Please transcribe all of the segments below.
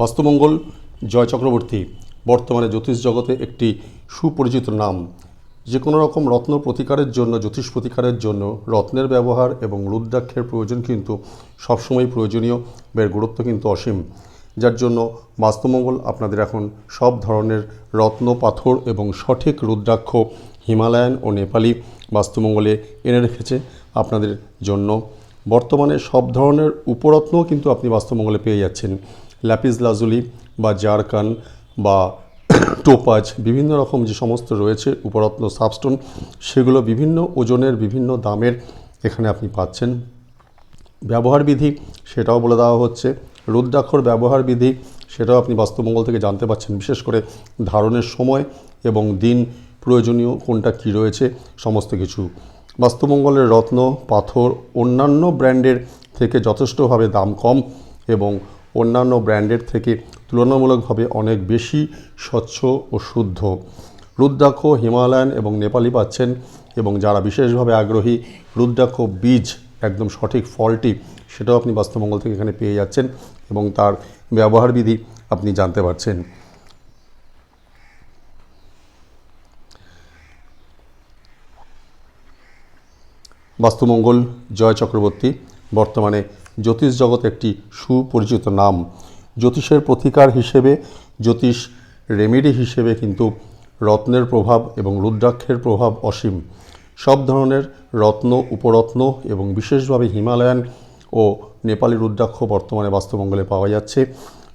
বাস্তুমঙ্গল, জয় চক্রবর্তী, বর্তমানে জ্যোতিষ জগতে একটি সুপরিচিত নাম। যে কোনো রকম রত্ন প্রতিকারের জন্য, জ্যোতিষ প্রতিকারের জন্য রত্নের ব্যবহার এবং রুদ্রাক্ষের প্রয়োজন কিন্তু সবসময় প্রয়োজনীয়, এর গুরুত্ব কিন্তু অসীম। যার জন্য বাস্তুমঙ্গল আপনাদের এখন সব ধরনের রত্ন, পাথর এবং সঠিক রুদ্রাক্ষ, হিমালয়ান ও নেপালি বাস্তুমঙ্গলে এনে রেখেছে আপনাদের জন্য। বর্তমানে সব ধরনের উপরত্নও কিন্তু আপনি বাস্তুমঙ্গলে পেয়ে যাচ্ছেন। ল্যাপিস লাজুলি বা জারকান বা টোপাজ, বিভিন্ন রকম যে সমস্ত রয়েছে উপরত্ন সাবস্টোন, সেগুলো বিভিন্ন ওজনের, বিভিন্ন দামের এখানে আপনি পাচ্ছেন। ব্যবহার বিধি, সেটাও বলে দেওয়া হচ্ছে। রুদ্রাক্ষর ব্যবহার বিধি, সেটাও আপনি বাস্তুমঙ্গল থেকে জানতে পারছেন বিশেষ করে ধারণের সময় এবং দিন প্রয়োজনীয় কোনটা কী রয়েছে, সমস্ত কিছু। বাস্তুমঙ্গলের রত্ন, পাথর, অন্যান্য ব্র্যান্ডের থেকে যথেষ্টভাবে দাম কম এবং অন্যান্য ব্র্যান্ডের থেকে তুলনামূলকভাবে অনেক বেশি স্বচ্ছ ও শুদ্ধ। রুদ্রাক্ষ, হিমালয়ান এবং নেপালি পাচ্ছেন এবং যারা বিশেষভাবে আগ্রহী, রুদ্রাক্ষ বীজ একদম সঠিক ফলটি সেটাও আপনি বাস্তুমঙ্গল থেকে এখানে পেয়ে যাচ্ছেন এবং তার ব্যবহার বিধি আপনি জানতে পারছেন। বাস্তুমঙ্গল জয় চক্রবর্তী, বর্তমানে জ্যোতিষ জগৎ একটি সুপরিচিত নাম। জ্যোতিষের প্রতিকার হিসেবে, জ্যোতিষ রেমেডি হিসেবে কিন্তু রত্নের প্রভাব এবং রুদ্রাক্ষের প্রভাব অসীম। সব ধরনের রত্ন, উপরত্ন এবং বিশেষভাবে হিমালয়ান ও নেপালি রুদ্রাক্ষ বর্তমানে বাস্তুমঙ্গলে পাওয়া যাচ্ছে।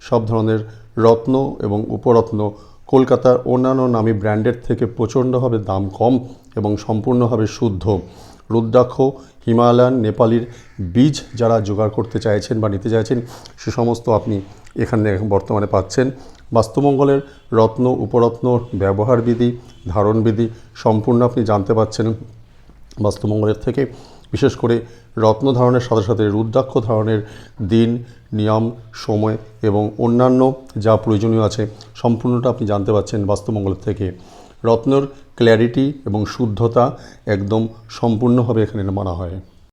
সব ধরনের রত্ন এবং উপরত্ন কলকাতার অন্যান্য নামী ব্র্যান্ডের থেকে প্রচণ্ডভাবে দাম কম এবং সম্পূর্ণভাবে শুদ্ধ। রুদ্রাক্ষ, হিমালয়ান, নেপালির বীজ যারা জোগাড় করতে চাইছেন বা নিতে চাইছেন, সে সমস্ত আপনি এখানে বর্তমানে পাচ্ছেন। বাস্তুমঙ্গলের রত্ন, উপরত্ন, ব্যবহার বিধি, ধারণ বিধি সম্পূর্ণ আপনি জানতে পাচ্ছেন বাস্তুমঙ্গলের থেকে। বিশেষ করে রত্ন ধারণের সাথে সাথে রুদ্রাক্ষ ধারণের দিন, নিয়ম, সময় এবং অন্যান্য যা প্রয়োজনীয় আছে, সম্পূর্ণটা আপনি জানতে পাচ্ছেন বাস্তুমঙ্গলের থেকে। রত্নর ক্ল্যারিটি এবং শুদ্ধতা একদম সম্পূর্ণভাবে এখানে মানা হয়।